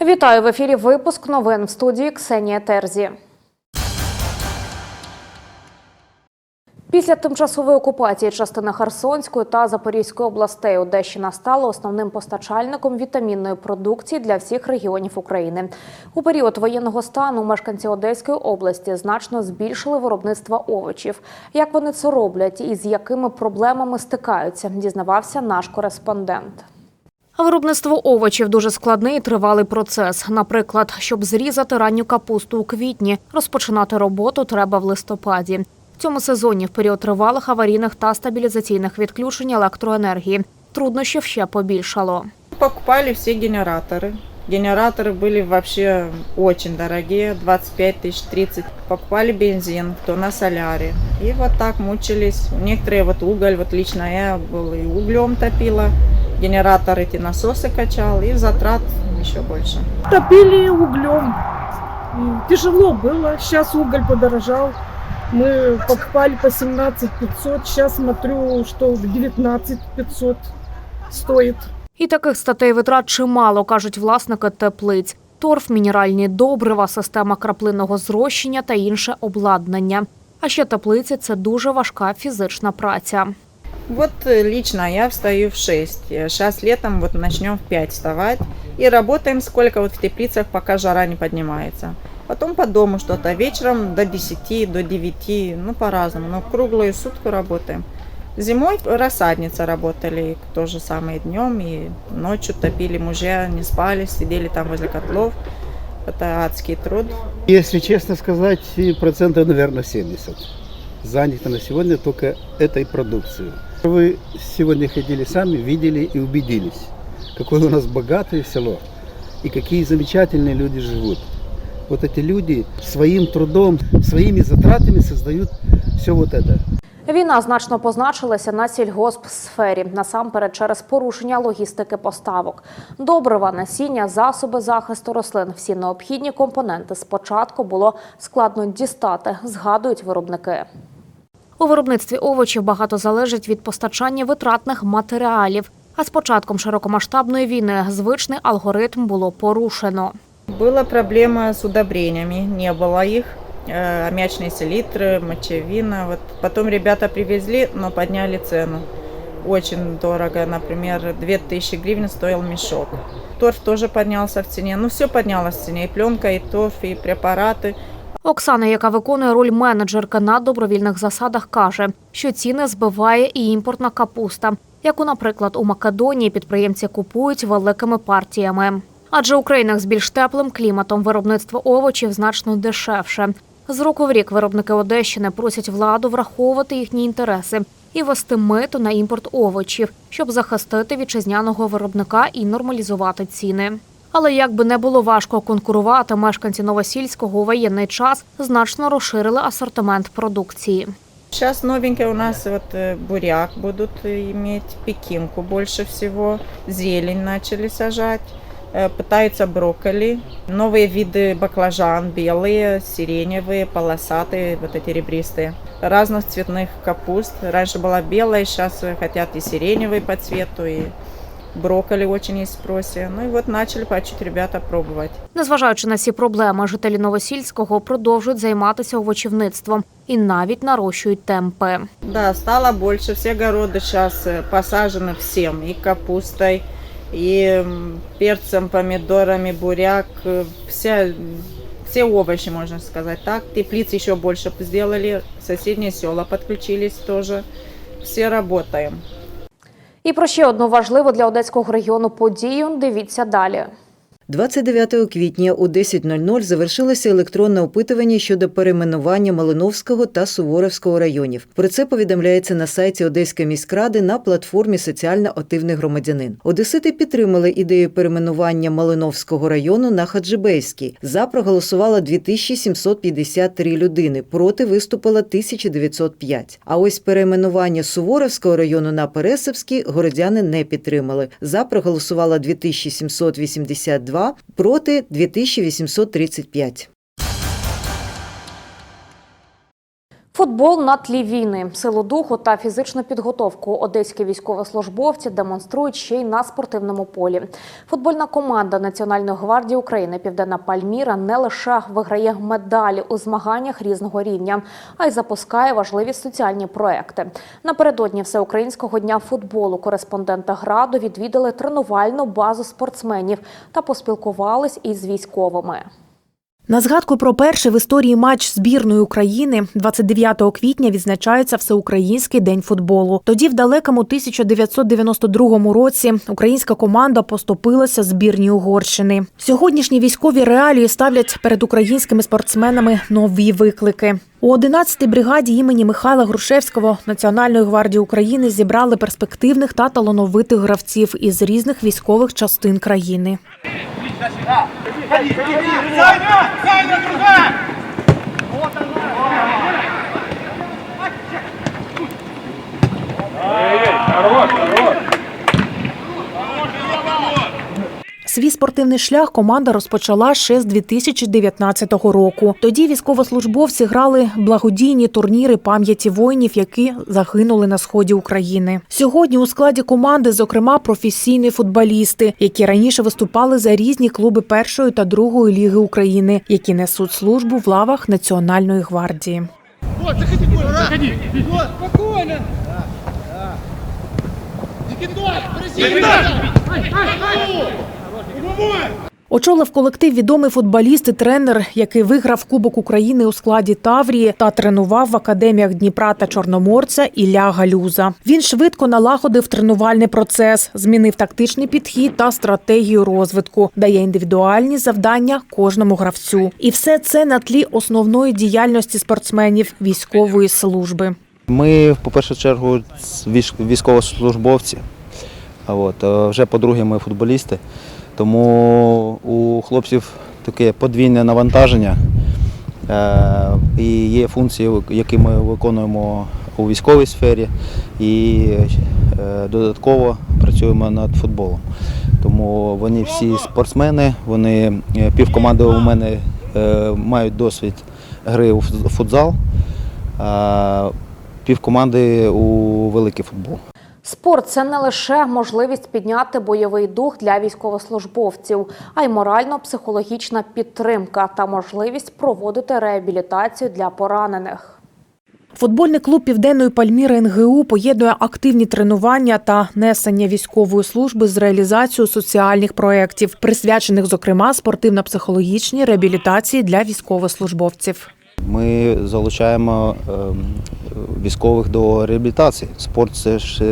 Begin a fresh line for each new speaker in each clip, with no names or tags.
Вітаю в ефірі. Випуск новин в студії Ксенія Терзі. Після тимчасової окупації частини Херсонської та Запорізької областей Одещина стала основним постачальником вітамінної продукції для всіх регіонів України. У період воєнного стану мешканці Одеської області значно збільшили виробництво овочів. Як вони це роблять і з якими проблемами стикаються, дізнавався наш кореспондент. Виробництво овочів дуже складний і тривалий процес. Наприклад, щоб зрізати ранню капусту у квітні, розпочинати роботу треба в листопаді. В цьому сезоні в період тривалих аварійних та стабілізаційних відключень електроенергії труднощів ще побільшало.
Покупали все генераторы. Генераторы были вообще очень дорогие, 25 тысяч, 30. Покупали бензин, кто на соляре. И вот так мучились. Некоторые вот уголь, вот лично я был и углем топила. Генератор эти насосы качал, и затрат еще больше.
топили углем. И Тяжело было. Сейчас уголь подорожал. Мы покупали по 17 500. Сейчас смотрю, что 19 500 стоит.
І таких статей витрат чимало, кажуть власники теплиць. Торф, мінеральні добрива, система краплинного зрощення та інше обладнання. А ще теплиці це дуже важка фізична праця.
Вот э, лично я встаю в 6. Сейчас летом вот начнем в 5 вставать. И работаем сколько вот в теплицах, пока жара не поднимается. Потом по дому что-то. Вечером до 10, до 9, ну по-разному. Но круглую сутку работаем. Зимой рассадница работали, то же самое днем и ночью топили мужья, не спали, сидели там возле котлов. Это адский труд.
Если честно сказать, процентов, наверное, 70 занято на сегодня только этой продукцией. Вы сегодня ходили сами, видели и убедились, какое у нас богатое село и какие замечательные люди живут. Вот эти люди своим трудом, своими затратами создают все вот это.
Війна значно позначилася на сільгоспсфері, насамперед через порушення логістики поставок. Добрива, насіння, засоби захисту рослин. Всі необхідні компоненти спочатку було складно дістати, згадують виробники. У виробництві овочів багато залежить від постачання витратних матеріалів. А з початком широкомасштабної війни звичний алгоритм було порушено.
Была проблема с удобрениями, не было их. Э, Аммиачные селитры, мочевина. Вот потом ребята привезли, но подняли цену. Очень дорого, например, 2000 гривен стоил мешок. Торф тоже поднялся в цене. Ну, все поднялось в цене. И пленка, и торф, и препараты.
Оксана, яка виконує роль менеджерки на добровільних засадах, каже, що ціни збиває і імпортна капуста, яку, наприклад, у Македонії підприємці купують великими партіями. Адже у країнах з більш теплим кліматом виробництво овочів значно дешевше. З року в рік виробники Одещини просять владу враховувати їхні інтереси і вести мито на імпорт овочів, щоб захистити вітчизняного виробника і нормалізувати ціни. Але як би не було важко конкурувати, мешканці Новосільського у воєнний час значно розширили асортимент продукції.
Сейчас новенькое у нас вот э, буряк будут э, иметь, пекинку больше всего, зелень начали сажать, э, пытаются брокколи, новые виды баклажан, белые, сиреневые, полосатые, вот эти ребристые, разных цветных капуст. Раньше была белая, сейчас хотят и сиреневый по цвету, и брокколи очень есть в спросе. Ну и вот начали по чуть ребята пробовать.
Незважаючи на всі проблеми, жителі Новосільського продовжують займатися овочівництвом і навіть нарощують темпи.
Да, стало больше. Все огороды сейчас посажены всем. И капустой, и м, перцем, помидорами, буряк. э, Вся, все овощи, можно сказать так. Теплицы еще больше сделали. Соседние села подключились тоже. Все работаем.
І про ще одну важливу для Одеського регіону подію дивіться далі.
29 квітня у 10.00 завершилося електронне опитування щодо перейменування Малиновського та Суворовського районів. Про це повідомляється на сайті Одеської міськради на платформі Соціально активний громадянин. Одесити підтримали ідею перейменування Малиновського району на Хаджибейський. За проголосувало 2753 людини, проти виступило 1905. А ось перейменування Суворовського району на Пересипський городяни не підтримали. За проголосувало 2782 проти 2835.
Футбол на тлі війни, силу духу та фізичну підготовку одеські військовослужбовці демонструють ще й на спортивному полі. Футбольна команда Національної гвардії України Південна Пальміра не лише виграє медалі у змаганнях різного рівня, а й запускає важливі соціальні проекти. Напередодні всеукраїнського дня футболу кореспондента граду відвідали тренувальну базу спортсменів та поспілкувались із військовими.
На згадку про перший в історії матч збірної України 29 квітня відзначається Всеукраїнський день футболу. Тоді, в далекому 1992 році, українська команда поступилася збірній Угорщини. Сьогоднішні військові реалії ставлять перед українськими спортсменами нові виклики. У 11-й бригаді імені Михайла Грушевського Національної гвардії України зібрали перспективних та талановитих гравців із різних військових частин країни. Свій спортивний шлях команда розпочала ще з 2019 року. Тоді військовослужбовці грали благодійні турніри пам'яті воїнів, які загинули на сході України. Сьогодні у складі команди, зокрема, професійні футболісти, які раніше виступали за різні клуби першої та другої ліги України, які несуть службу в лавах Національної гвардії. Очолив колектив відомий футболіст і тренер, який виграв Кубок України у складі Таврії та тренував в академіях Дніпра та Чорноморця Ілля Галюза. Він швидко налагодив тренувальний процес, змінив тактичний підхід та стратегію розвитку, дає індивідуальні завдання кожному гравцю. І все це на тлі основної діяльності спортсменів військової служби.
Ми, по першу чергу, військ- військовослужбовці. От, е, вже по-друге, ми футболісти. Тому у хлопців таке подвійне навантаження. Е, І є функції, які ми виконуємо у військовій сфері, і е, додатково працюємо над футболом. Тому вони всі спортсмени, вони півкоманди у мене мають досвід гри у футзал. Півкоманди у великий футбол.
Спорт це не лише можливість підняти бойовий дух для військовослужбовців, а й морально-психологічна підтримка та можливість проводити реабілітацію для поранених.
Футбольний клуб Південної Пальміри НГУ поєднує активні тренування та несення військової служби з реалізацією соціальних проєктів, присвячених, зокрема, спортивно-психологічній реабілітації для військовослужбовців.
Ми залучаємо ем, військових до реабілітації. Спорт це ж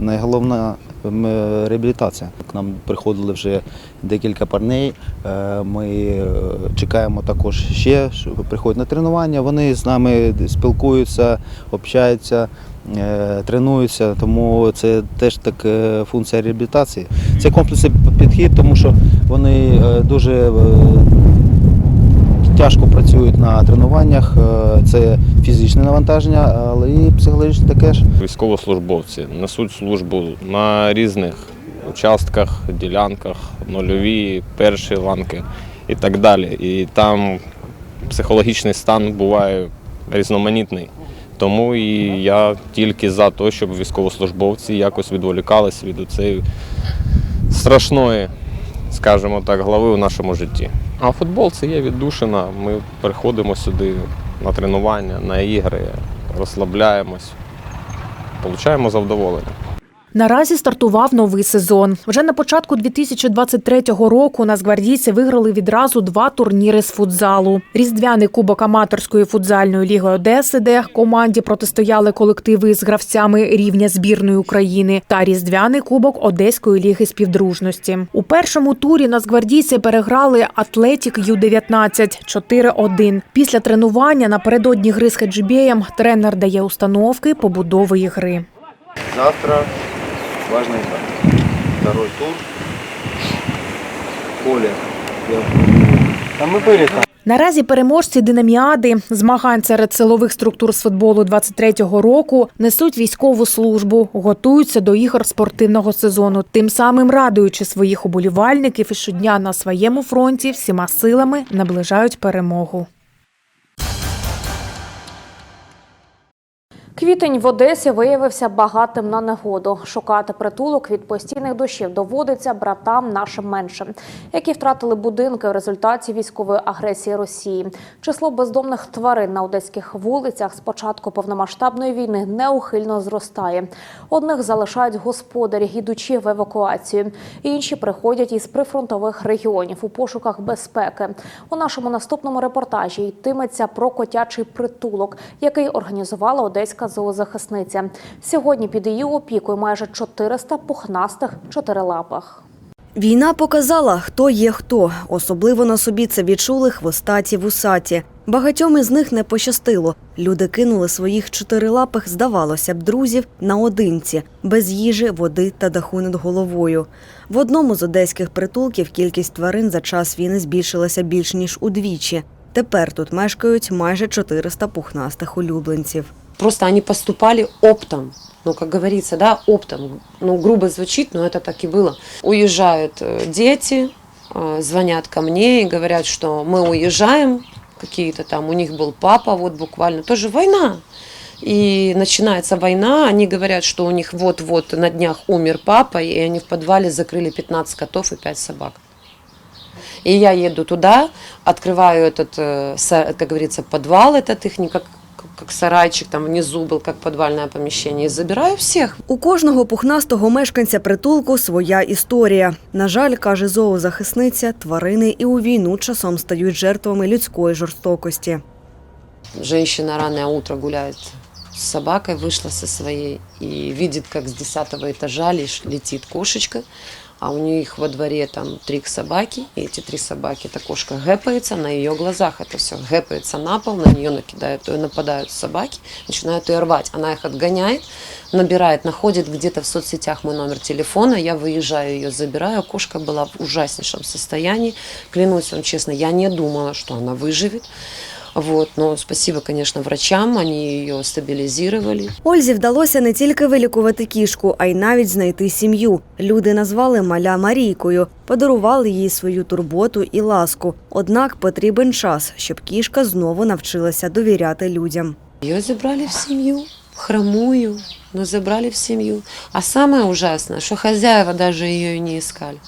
найголовна ем, реабілітація. К нам приходили вже декілька парней. Е, Ми е, чекаємо також ще, що приходять на тренування. Вони з нами спілкуються, общаються. е, Тренуються, тому це теж так функція реабілітації. Це комплексний підхід, тому що вони дуже тяжко працюють на тренуваннях. Е, Це фізичне навантаження, але і психологічне таке ж.
Військовослужбовці несуть службу на різних участках, ділянках, нульові, перші ланки і так далі. І там психологічний стан буває різноманітний. Тому і я тільки за те, щоб військовослужбовці якось відволікались від цієї страшної, скажімо так, глави у нашому житті. А футбол це є віддушина. Ми приходимо сюди на тренування, на ігри, розслабляємось, отримуємо задоволення.
Наразі стартував новий сезон. Вже на початку 2023 року нацгвардійці виграли відразу два турніри з футзалу: Різдвяний кубок аматорської футзальної ліги Одеси, де команді протистояли колективи з гравцями рівня збірної України, та Різдвяний кубок Одеської ліги співдружності. У першому турі нацгвардійці переграли Атлетік Ю-19 4-1. Після тренування напередодні гри з Хеджибєєм тренер дає установки побудови ігри.
Завтра важный этап. Второй тур. Поле.
Наразі переможці динаміади змагань серед силових структур з футболу 23-го року несуть військову службу, готуються до ігор спортивного сезону, тим самим радуючи своїх уболівальників і щодня на своєму фронті всіма силами наближають перемогу.
Квітень в Одесі виявився багатим на негоду. Шукати притулок від постійних дощів доводиться братам нашим меншим, які втратили будинки в результаті військової агресії Росії. Число бездомних тварин на одеських вулицях з початку повномасштабної війни неухильно зростає. Одних залишають господарі, ідучи в евакуацію. Інші приходять із прифронтових регіонів у пошуках безпеки. У нашому наступному репортажі йтиметься про котячий притулок, який організувала одеська зоозахисниця. Сьогодні під її опікою майже 400 пухнастих чотирилапих.
Війна показала, хто є хто. Особливо на собі це відчули хвостаті вусаті. Багатьом із них не пощастило. Люди кинули своїх чотирилапих, здавалося б, друзів наодинці, без їжі, води та даху над головою. В одному з одеських притулків кількість тварин за час війни збільшилася більш ніж удвічі. Тепер тут мешкають майже 400 пухнастих улюбленців.
Просто они поступали оптом. Ну, как говорится, да, оптом. Ну, грубо звучит, но это так и было. Уезжают э, дети, э, звонят ко мне и говорят, что мы уезжаем, какие-то там, у них был папа, вот буквально, тоже война. И начинается война, они говорят, что у них вот-вот на днях умер папа, и они в подвале закрыли 15 котов и 5 собак. И я еду туда, открываю этот, э, как говорится, подвал этот их, как, как сарайчик там внизу был, как подвальное помещение, и забираю всех.
У кожного пухнастого мешканця притулку своя історія. На жаль, каже зоозахисниця, тварини і у війну часом стають жертвами людської жорстокості.
Женщина раннее утро гуляет с собакой, вышла со своей и видит, как с десятого этажа лишь летит кошечка, а у них во дворе там три собаки, и эти три собаки, эта кошка гэпается на ее глазах, это все гэпается на пол, на нее накидают, нападают собаки, начинают ее рвать, она их отгоняет, набирает, находит где-то в соцсетях мой номер телефона, я выезжаю, ее забираю, кошка была в ужаснейшем состоянии, клянусь вам честно, я не думала, что она выживет, вот, но спасибо, конечно, врачам, они ее стабилизировали.
Ользі вдалося не тільки вилікувати кішку, а й навіть знайти сім'ю. Люди назвали маля Марійкою, подарували їй свою турботу і ласку. Однак потрібен час, щоб кішка знову навчилася довіряти людям.
Ее забрали в семью, хромую, но забрали в семью. А самое ужасное, что хозяева даже ее и не искали.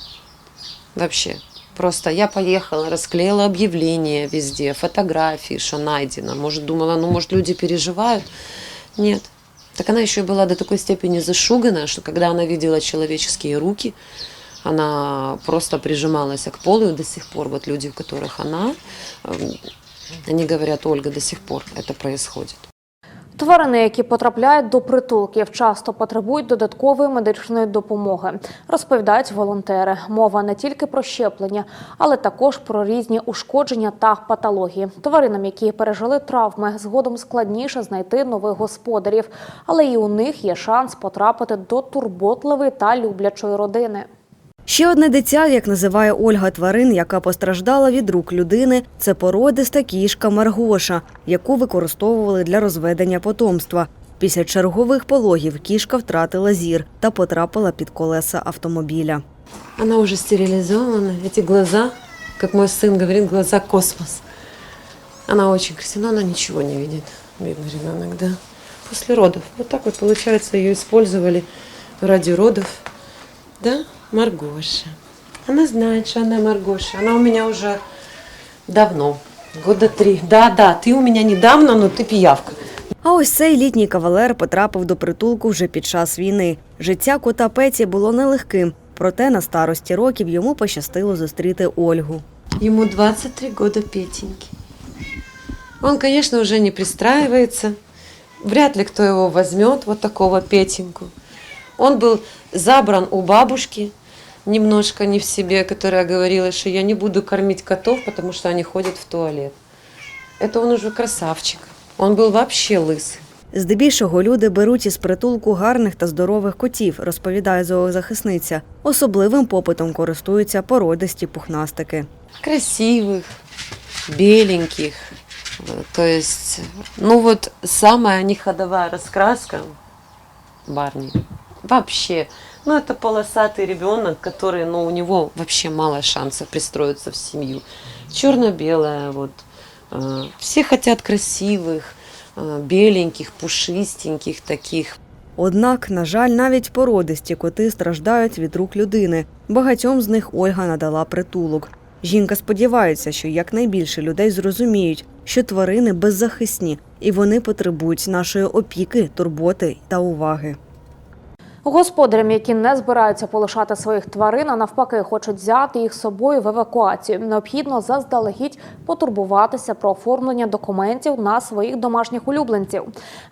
Вообще. Просто я поехала, расклеила объявления везде, фотографии, что найдено. Может, думала, ну, может, люди переживают. Нет. Так она еще и была до такой степени зашуганная, что когда она видела человеческие руки, она просто прижималась к полу, и до сих пор вот люди, у которых она, эм, они говорят, Ольга, до сих пор это происходит.
Тварини, які потрапляють до притулків, часто потребують додаткової медичної допомоги, розповідають волонтери. Мова не тільки про щеплення, але також про різні ушкодження та патології. Тваринам, які пережили травми, згодом складніше знайти нових господарів, але і у них є шанс потрапити до турботливої та люблячої родини.
Ще одне дитя, як називає Ольга тварин, яка постраждала від рук людини, це породиста кішка Маргоша, яку використовували для розведення потомства. Після чергових пологів кішка втратила зір та потрапила під колеса автомобіля.
Она уже стерилизована. Эти глаза, как мой сын говорит, глаза космос. Она очень красивая, но она ничего не видит. Бедный ребенок, да. После родов. Вот так вот, получается, ее использовали ради родов. Да, Маргоша. Она знает, что она Маргоша. Она у меня уже давно, года три. Да, да, ты у меня недавно, но ты пиявка.
А ось цей літній кавалер потрапив до притулку вже під час війни. Життя кота Петі було нелегким, проте на старості років йому пощастило зустріти Ольгу.
Ему 23 года Петеньки. Он, конечно, уже не пристраивается. Вряд ли кто его возьмет, вот такого Петеньку. Он был забран у бабушки, немножко не в себе, которая говорила, что я не буду кормить котов, потому что они ходят в туалет. Это он уже красавчик. Он был вообще лысый.
Здебільшого люди беруть із притулку гарних та здорових котів, розповідає зоозахисниця. Особливим попитом користуються породисті пухнастики.
красивых, беленьких. Э, То есть, ну вот самая неходовая раскраска Барни. Вообще. Ну, это полосатый ребенок, который, ну, у него вообще мало шансов пристроиться в семью. Черно-белая, вот. Э, Все хотят красивых, э, беленьких, пушистеньких таких.
Однак, на жаль, навіть породисті коти страждають від рук людини. Багатьом з них Ольга надала притулок. Жінка сподівається, що якнайбільше людей зрозуміють, що тварини беззахисні і вони потребують нашої опіки, турботи та уваги.
Господарям, які не збираються полишати своїх тварин, а навпаки, хочуть взяти їх з собою в евакуацію. Необхідно заздалегідь потурбуватися про оформлення документів на своїх домашніх улюбленців.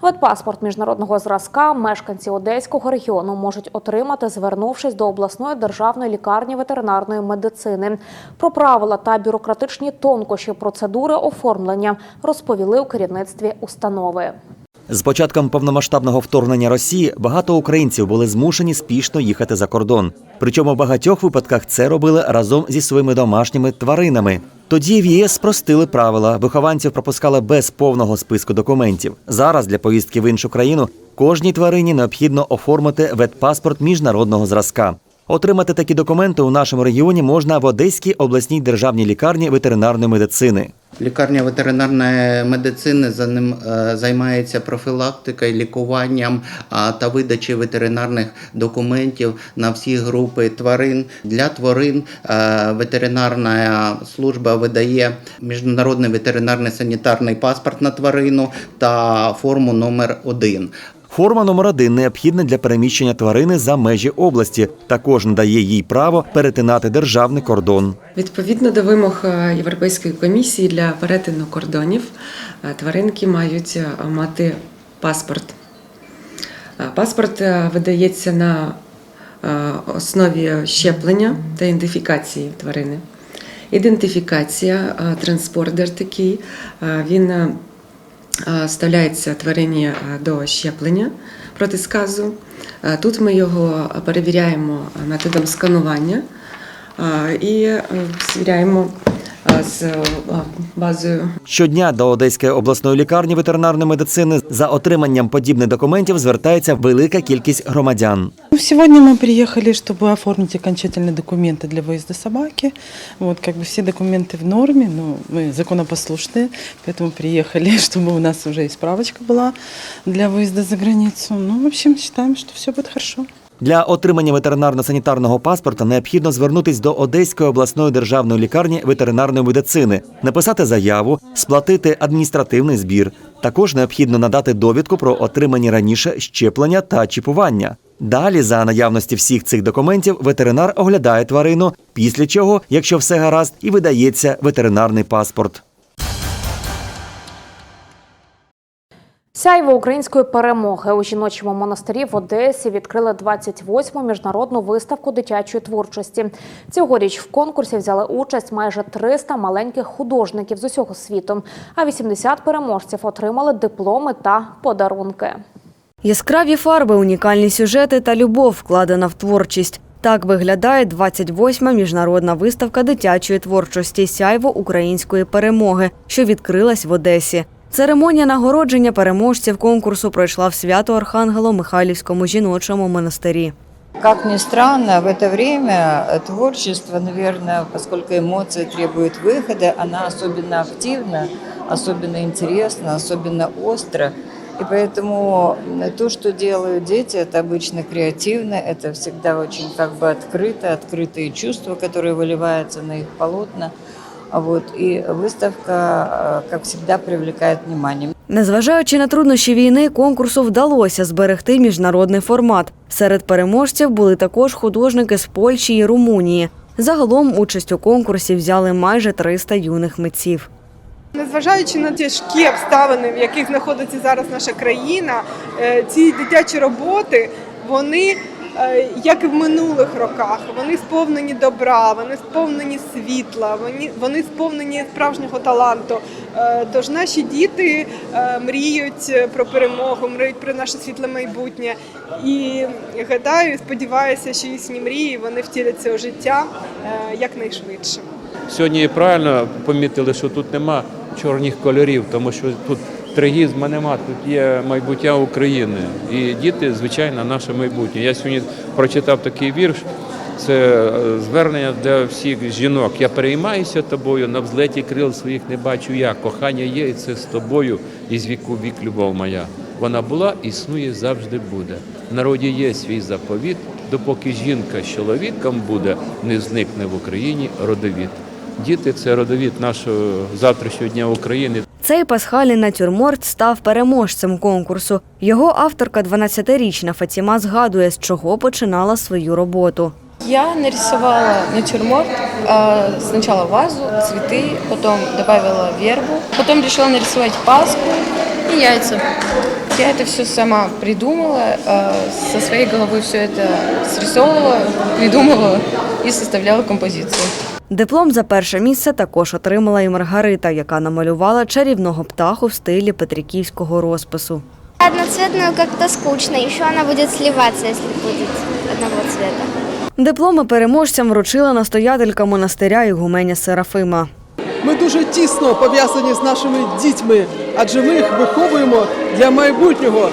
Ветпаспорт міжнародного зразка мешканці Одеського регіону можуть отримати, звернувшись до обласної державної лікарні ветеринарної медицини. Про правила та бюрократичні тонкощі процедури оформлення розповіли у керівництві установи.
З початком повномасштабного вторгнення Росії багато українців були змушені спішно їхати за кордон. Причому в багатьох випадках це робили разом зі своїми домашніми тваринами. Тоді в ЄС спростили правила, вихованців пропускали без повного списку документів. Зараз для поїздки в іншу країну кожній тварині необхідно оформити ветпаспорт міжнародного зразка. Отримати такі документи у нашому регіоні можна в Одеській обласній державній лікарні ветеринарної медицини.
Лікарня ветеринарної медицини за ним е, займається профілактикою, лікуванням та видачі ветеринарних документів на всі групи тварин. Для тварин е, ветеринарна служба видає міжнародний ветеринарний санітарний паспорт на тварину та форму номер 1
Форма номер один необхідна для переміщення тварини за межі області. Також надає їй право перетинати державний кордон.
Відповідно до вимог е, Європейської комісії для перетину кордонів, е, тваринки мають е, мати паспорт. Паспорт видається на основі щеплення та ідентифікації тварини. Ідентифікація, транспордер такий, він вставляється тварині до щеплення проти сказу. Тут ми його перевіряємо методом сканування і е, звіряємо з е, базою
Щодня до Одеської обласної лікарні ветеринарної медицини за отриманням подібних документів звертається велика кількість громадян.
Ну, Сегодня мы приехали, чтобы оформить окончательные документы для выезда собаки. Вот, как бы все документы в норме, но мы законопослушные, поэтому приехали, чтобы у нас уже и справочка была для выезда за границу. Ну, в общем, считаем, что все будет хорошо.
Для отримання ветеринарно-санітарного паспорта необхідно звернутись до Одеської обласної державної лікарні ветеринарної медицини, написати заяву, сплатити адміністративний збір. Також необхідно надати довідку про отримані раніше щеплення та чіпування. Далі, за наявності всіх цих документів, ветеринар оглядає тварину, після чого, якщо все гаразд, і видається ветеринарний паспорт.
Сяйво української перемоги у жіночому монастирі в Одесі відкрили 28-му міжнародну виставку дитячої творчості. Цьогоріч в конкурсі взяли участь майже 300 маленьких художників з усього світу, а 80 переможців отримали дипломи та подарунки.
Яскраві фарби, унікальні сюжети та любов вкладена в творчість. Так виглядає 28-ма міжнародна виставка дитячої творчості Сяйво української перемоги, що відкрилась в Одесі. Церемонія нагородження переможців конкурсу пройшла в свято Архангело Михайлівському жіночому монастирі.
Как ни странно, в это время творчество, наверное, поскольку эмоции требуют выхода, она особенно активна, особенно интересна, особенно остро. И поэтому то, что делают дети, это обычно креативно, это всегда очень как бы открыто, открытые чувства, которые выливаются на их полотна. Вот. И выставка, э, как всегда, привлекает внимание.
Незважаючи на труднощі війни, конкурсу вдалося зберегти міжнародний формат. Серед переможців були також художники з Польщі і Румунії. Загалом участь у конкурсі взяли майже 300 юних митців.
Незважаючи на тяжкі обставини, в яких знаходиться зараз наша країна, е, ці дитячі роботи, вони, як і в минулих роках, вони сповнені добра, вони сповнені світла, вони, вони сповнені справжнього таланту. Е, Тож наші діти е, мріють про перемогу, мріють про наше світле майбутнє. І гадаю, сподіваюся, що їхні мрії вони втіляться у життя е, якнайшвидше.
Сьогодні правильно помітили, що тут нема чорних кольорів, тому що тут трагізму нема, тут є майбуття України. І діти, звичайно, наше майбутнє. Я сьогодні прочитав такий вірш Це е, звернення для всіх жінок. Я переймаюся тобою, на взлеті крил своїх не бачу я. Кохання є, і це з тобою, і з віку вік любов моя. Вона була, існує, завжди буде. В народі є свій заповіт, допоки жінка з чоловіком буде, не зникне в Україні родовід. Діти це родовід нашого завтрашнього дня України.
Цей пасхальний натюрморт став переможцем конкурсу. Його авторка, 12-річна Фатіма, згадує, з чого починала свою роботу.
Я нарисовала натюрморт. а, Сначала вазу, цветы, потом добавила вербу, потом решила нарисовать пасху и яйца. Я это все сама придумала, а, со своей головы все это срисовывала, придумывала и составляла композицию.
Диплом за перше місце також отримала і Маргарита, яка намалювала чарівного птаху в стилі петриківського розпису.
Одноцветную как-то скучно, еще она будет сливаться, если будет одного цвета.
Дипломи переможцям вручила настоятелька монастиря Ігуменя Серафима.
Ми дуже тісно пов'язані з нашими дітьми, адже ми їх виховуємо для майбутнього.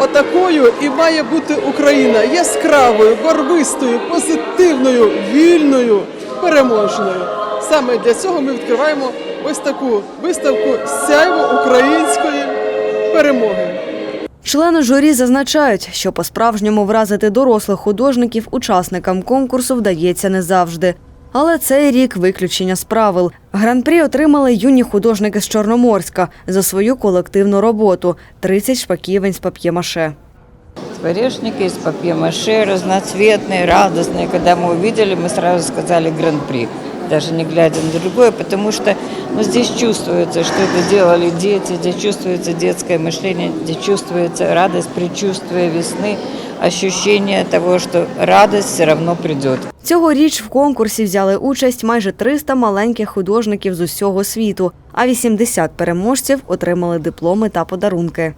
Отакою і має бути Україна яскравою, барвистою, позитивною, вільною, переможною. Саме для цього ми відкриваємо ось таку виставку сяйво української перемоги.
Члени журі зазначають, що по-справжньому вразити дорослих художників учасникам конкурсу вдається не завжди. Але цей рік виключення з правил. Гран-прі отримали юні художники з Чорноморська за свою колективну роботу 30 шпаківень з пап'ємаше.
Скворечники из папье-маше, разноцветные, радостные. Когда мы увидели, мы сразу сказали гран-при, даже не глядя на другое, потому что ну, здесь чувствуется, что это делали дети, здесь чувствуется детское мышление, здесь чувствуется радость, предчувствие весны, ощущение того, что радость все равно придет.
Цьогоріч в конкурсі взяли участь майже 300 маленьких художників з усього світу, а 80 переможців отримали дипломи та подарунки.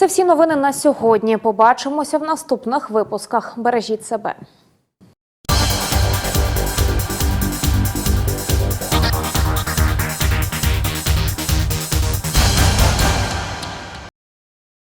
Це всі новини на сьогодні. Побачимося в наступних випусках. Бережіть себе.